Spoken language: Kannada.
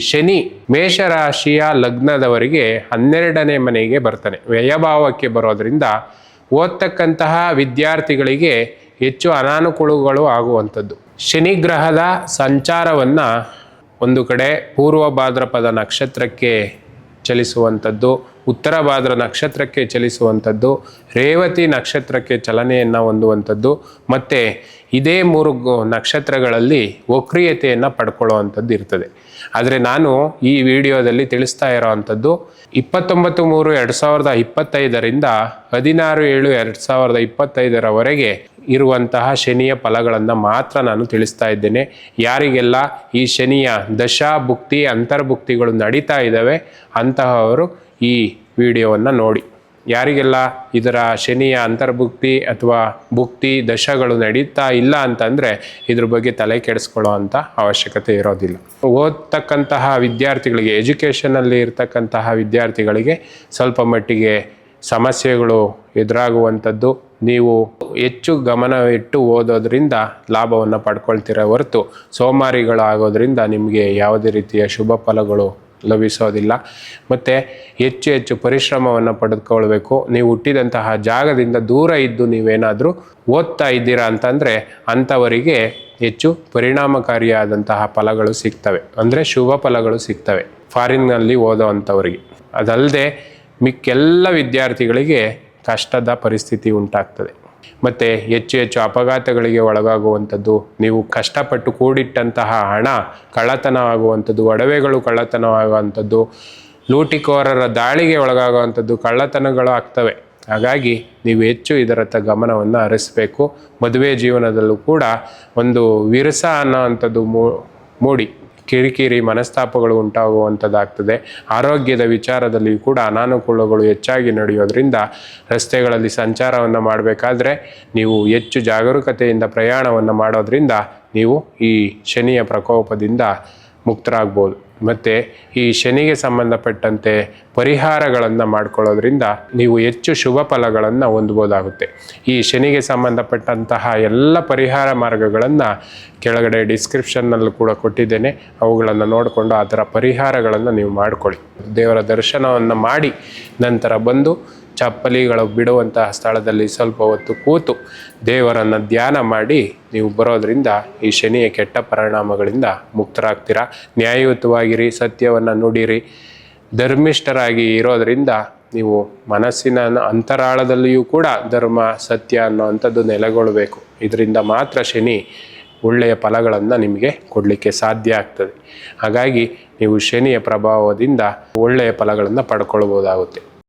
ಶನಿ ಮೇಷರಾಶಿಯ ಲಗ್ನದವರಿಗೆ ಹನ್ನೆರಡನೇ ಮನೆಗೆ ಬರ್ತಾನೆ. ವ್ಯಯಭಾವಕ್ಕೆ ಬರೋದರಿಂದ ಓದ್ತಕ್ಕಂತಹ ವಿದ್ಯಾರ್ಥಿಗಳಿಗೆ ಹೆಚ್ಚು ಅನಾನುಕೂಲಗಳು ಆಗುವಂಥದ್ದು. ಶನಿ ಗ್ರಹದ ಸಂಚಾರವನ್ನು ಒಂದು ಕಡೆ ಪೂರ್ವ ಭಾದ್ರಪದ ನಕ್ಷತ್ರಕ್ಕೆ ಚಲಿಸುವಂಥದ್ದು. ಉತ್ತರ ಭಾದ್ರ ನಕ್ಷತ್ರಕ್ಕೆ ಚಲಿಸುವಂಥದ್ದು, ರೇವತಿ ನಕ್ಷತ್ರಕ್ಕೆ ಚಲನೆಯನ್ನು ಹೊಂದುವಂಥದ್ದು, ಮತ್ತು ಇದೇ ಮೂರು ನಕ್ಷತ್ರಗಳಲ್ಲಿ ವಕ್ರಿಯತೆಯನ್ನು ಪಡ್ಕೊಳ್ಳುವಂಥದ್ದು ಇರ್ತದೆ. ಆದರೆ ನಾನು ಈ ವಿಡಿಯೋದಲ್ಲಿ ತಿಳಿಸ್ತಾ ಇರೋವಂಥದ್ದು ಇಪ್ಪತ್ತೊಂಬತ್ತು ಮೂರು ಎರಡು ಸಾವಿರದ ಇಪ್ಪತ್ತೈದರಿಂದ ಹದಿನಾರು ಏಳು ಎರಡು ಸಾವಿರದ ಇಪ್ಪತ್ತೈದರವರೆಗೆ ಇರುವಂತಹ ಶನಿಯ ಫಲಗಳನ್ನು ಮಾತ್ರ ನಾನು ತಿಳಿಸ್ತಾ ಇದ್ದೇನೆ. ಯಾರಿಗೆಲ್ಲ ಈ ಶನಿಯ ದಶಾ ಭುಕ್ತಿ, ಅಂತರ್ಭುಕ್ತಿಗಳು ನಡೀತಾ ಇದ್ದಾವೆ, ಅಂತಹವರು ಈ ವಿಡಿಯೋವನ್ನು ನೋಡಿ. ಯಾರಿಗೆಲ್ಲ ಇದರ ಶನಿಯ ಅಂತರ್ಭುಕ್ತಿ ಅಥವಾ ಭುಕ್ತಿ ದಶಗಳು ನಡೀತಾ ಇಲ್ಲ ಅಂತಂದರೆ ಇದ್ರ ಬಗ್ಗೆ ತಲೆ ಕೆಡಿಸ್ಕೊಳ್ಳೋ ಅಂಥ ಅವಶ್ಯಕತೆ ಇರೋದಿಲ್ಲ. ಓದ್ತಕ್ಕಂತಹ ವಿದ್ಯಾರ್ಥಿಗಳಿಗೆ ಎಜುಕೇಷನಲ್ಲಿ ಇರ್ತಕ್ಕಂತಹ ವಿದ್ಯಾರ್ಥಿಗಳಿಗೆ ಸ್ವಲ್ಪ ಮಟ್ಟಿಗೆ ಸಮಸ್ಯೆಗಳು ಎದುರಾಗುವಂಥದ್ದು. ನೀವು ಹೆಚ್ಚು ಗಮನವಿಟ್ಟು ಓದೋದ್ರಿಂದ ಲಾಭವನ್ನು ಪಡ್ಕೊಳ್ತೀರ ಹೊರತು ಸೋಮಾರಿಗಳಾಗೋದ್ರಿಂದ ನಿಮಗೆ ಯಾವುದೇ ರೀತಿಯ ಶುಭ ಫಲಗಳು ಲಭಿಸೋದಿಲ್ಲ. ಮತ್ತು ಹೆಚ್ಚು ಹೆಚ್ಚು ಪರಿಶ್ರಮವನ್ನು ಪಡೆದುಕೊಳ್ಬೇಕು. ನೀವು ಹುಟ್ಟಿದಂತಹ ಜಾಗದಿಂದ ದೂರ ಇದ್ದು ನೀವೇನಾದರೂ ಓದ್ತಾ ಇದ್ದೀರಾ ಅಂತಂದರೆ ಅಂಥವರಿಗೆ ಹೆಚ್ಚು ಪರಿಣಾಮಕಾರಿಯಾದಂತಹ ಫಲಗಳು ಸಿಗ್ತವೆ. ಅಂದರೆ ಶುಭ ಫಲಗಳು ಸಿಗ್ತವೆ ಫಾರಿನ್ನಲ್ಲಿ ಓದೋ ಅಂಥವರಿಗೆ. ಅದಲ್ಲದೆ ಮಿಕ್ಕೆಲ್ಲ ವಿದ್ಯಾರ್ಥಿಗಳಿಗೆ ಕಷ್ಟದ ಪರಿಸ್ಥಿತಿ ಉಂಟಾಗ್ತದೆ. ಮತ್ತು ಹೆಚ್ಚು ಹೆಚ್ಚು ಅಪಘಾತಗಳಿಗೆ ಒಳಗಾಗುವಂಥದ್ದು, ನೀವು ಕಷ್ಟಪಟ್ಟು ಕೂಡಿಟ್ಟಂತಹ ಹಣ ಕಳ್ಳತನ ಆಗುವಂಥದ್ದು ಒಡವೆಗಳು ಕಳ್ಳತನವಾಗುವಂಥದ್ದು, ಲೂಟಿಕೋರರ ದಾಳಿಗೆ ಒಳಗಾಗುವಂಥದ್ದು ಕಳ್ಳತನಗಳು ಆಗ್ತವೆ. ಹಾಗಾಗಿ ನೀವು ಹೆಚ್ಚು ಇದರತ್ತ ಗಮನವನ್ನು ಹರಿಸಬೇಕು. ಮದುವೆ ಜೀವನದಲ್ಲೂ ಕೂಡ ಒಂದು ವಿರಸ ಅನ್ನೋವಂಥದ್ದು ಮೂ- ಮೂಡಿ. ಕಿರಿಕಿರಿ ಮನಸ್ತಾಪಗಳು ಉಂಟಾಗುವಂಥದ್ದಾಗ್ತದೆ. ಆರೋಗ್ಯದ ವಿಚಾರದಲ್ಲಿಯೂ ಕೂಡ ಅನಾನುಕೂಲಗಳು ಹೆಚ್ಚಾಗಿ ನಡೆಯೋದ್ರಿಂದ ರಸ್ತೆಗಳಲ್ಲಿ ಸಂಚಾರವನ್ನು ಮಾಡಬೇಕಾದ್ರೆ ನೀವು ಹೆಚ್ಚು ಜಾಗರೂಕತೆಯಿಂದ ಪ್ರಯಾಣವನ್ನು ಮಾಡೋದ್ರಿಂದ ನೀವು ಈ ಶನಿಯ ಪ್ರಕೋಪದಿಂದ ಮುಕ್ತರಾಗ್ಬೋದು. ಮತ್ತು ಈ ಶನಿಗೆ ಸಂಬಂಧಪಟ್ಟಂತೆ ಪರಿಹಾರಗಳನ್ನು ಮಾಡಿಕೊಳ್ಳೋದ್ರಿಂದ ನೀವು ಹೆಚ್ಚು ಶುಭ ಫಲಗಳನ್ನು ಹೊಂದ್ಬೋದಾಗುತ್ತೆ. ಈ ಶನಿಗೆ ಸಂಬಂಧಪಟ್ಟಂತಹ ಎಲ್ಲ ಪರಿಹಾರ ಮಾರ್ಗಗಳನ್ನು ಕೆಳಗಡೆ ಡಿಸ್ಕ್ರಿಪ್ಷನ್ನಲ್ಲೂ ಕೂಡ ಕೊಟ್ಟಿದ್ದೇನೆ. ಅವುಗಳನ್ನು ನೋಡಿಕೊಂಡು ಆ ಥರ ಪರಿಹಾರಗಳನ್ನು ನೀವು ಮಾಡಿಕೊಳ್ಳಿ. ದೇವರ ದರ್ಶನವನ್ನು ಮಾಡಿ ನಂತರ ಬಂದು ಚಪ್ಪಲಿಗಳು ಬಿಡುವಂತಹ ಸ್ಥಳದಲ್ಲಿ ಸ್ವಲ್ಪ ಹೊತ್ತು ಕೂತು ದೇವರನ್ನು ಧ್ಯಾನ ಮಾಡಿ ನೀವು ಬರೋದರಿಂದ ಈ ಶನಿಯ ಕೆಟ್ಟ ಪರಿಣಾಮಗಳಿಂದ ಮುಕ್ತರಾಗ್ತೀರಾ? ನ್ಯಾಯಯುತವಾಗಿರಿ, ಸತ್ಯವನ್ನು ನುಡಿರಿ. ಧರ್ಮಿಷ್ಠರಾಗಿ ಇರೋದರಿಂದ ನೀವು ಮನಸ್ಸಿನ ಅಂತರಾಳದಲ್ಲಿಯೂ ಕೂಡ ಧರ್ಮ, ಸತ್ಯ ಅನ್ನೋವಂಥದ್ದು ನೆಲೆಗೊಳ್ಳಬೇಕು ಇದರಿಂದ ಮಾತ್ರ ಶನಿ ಒಳ್ಳೆಯ ಫಲಗಳನ್ನು ನಿಮಗೆ ಕೊಡಲಿಕ್ಕೆ ಸಾಧ್ಯ ಆಗ್ತದೆ. ಹಾಗಾಗಿ ನೀವು ಶನಿಯ ಪ್ರಭಾವದಿಂದ ಒಳ್ಳೆಯ ಫಲಗಳನ್ನು ಪಡ್ಕೊಳ್ಬೋದಾಗುತ್ತೆ.